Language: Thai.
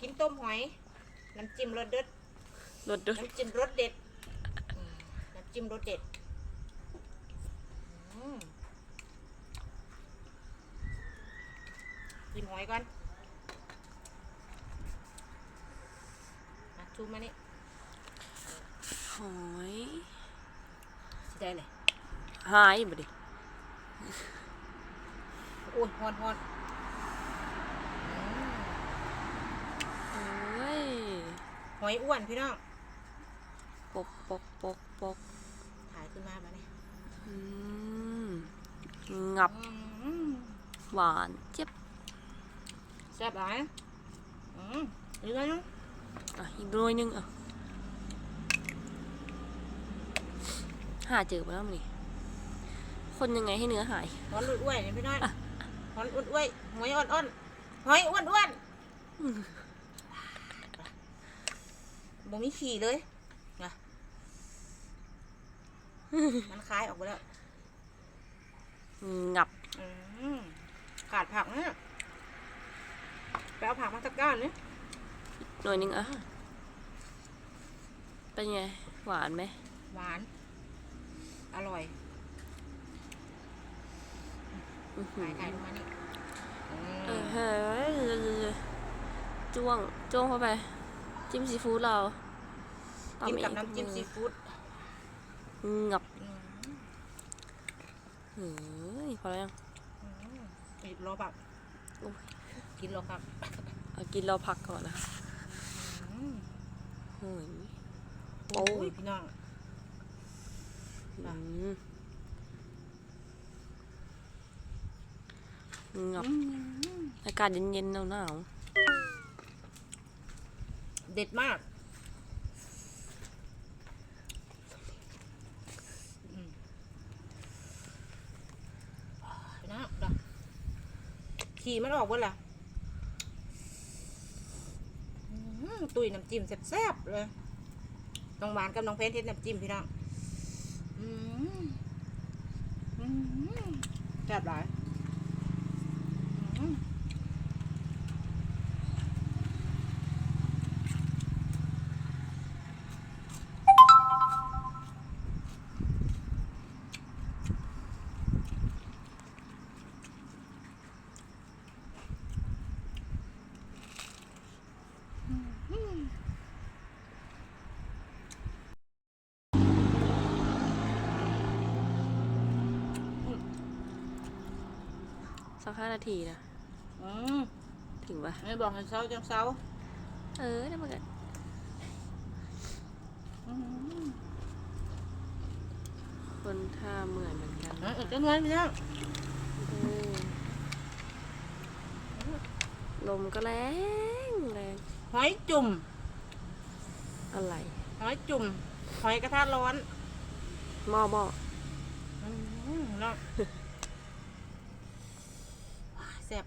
กินต้มหอย น้ำจิ้มรสเด็ดรถดุน้ำจิ้มรสเด็ดอืมน้ำจิ้มรสเด็ดอืมกินหอยก่อน มาชูมานี่หอยสิได้เลยหายบ่ดิ โอ้ยฮอนฮอนอืม โอ้ย หอยอ้วนพี่น้องปกปกปกปกถ่ายขึ้นมาบ้านี่อืมงับอืมหวานเจ็บแซ่บหลายอืมอีกแล้วนึงอะอีกหน่วยหนึงอะหาเจอไปแล้วนี่คนยังไงให้เนื้อหาย หอนอ้วนๆนี่พี่น้อยหอนอ้วนๆหอยอ่อนๆหอยอ้วนๆ บ่มีขี่เลยนะมันคลายออกไปแล้วงับอืมขาดผักนะไปเอาผักมาสักก้านนี่หน่วยหนึงอะเป็นไง หวานไหม หวาน อร่อยอื้อหืถ่าอยถ่ายลงมานี่อืมเออเฮ้ยจ้วง จ้วงเข้าไป จิ้มซีฟู้ดเรากินกับตำอีน้ำจิ้มซีฟู้ดงับอืมเฮ้ยพอแล้วยังอืมอีกรอแบบโอ้ยกินรอครับเอากินเราพักก่อนนะอืมเฮ้ยโอ้ยพี่น้องอืมงับอืมอากาศเย็นๆหนาวเด็ดมากน้องดอกขี่มันออกบนล่ะตุยน้ำจิ้มแซ่บๆเลยน้องหวานกับน้องเพนเทสน้ำจิ้มพี่น้องแซ่บหลายอืม ๆ สักห้านาทีนะ อืมถึงปะไม่บอกให้เช้าจังเช้าเออได้มากันอืมคนท่าเหมือนเหมือนกันอะอีกจังเลยพี่น้องเออลมก็แรงแรงหอยจุ่มอะไรหอยจุ่มหอยกระทะร้อนหม้อหม้อ อืมเนาะว้ายแซ่บ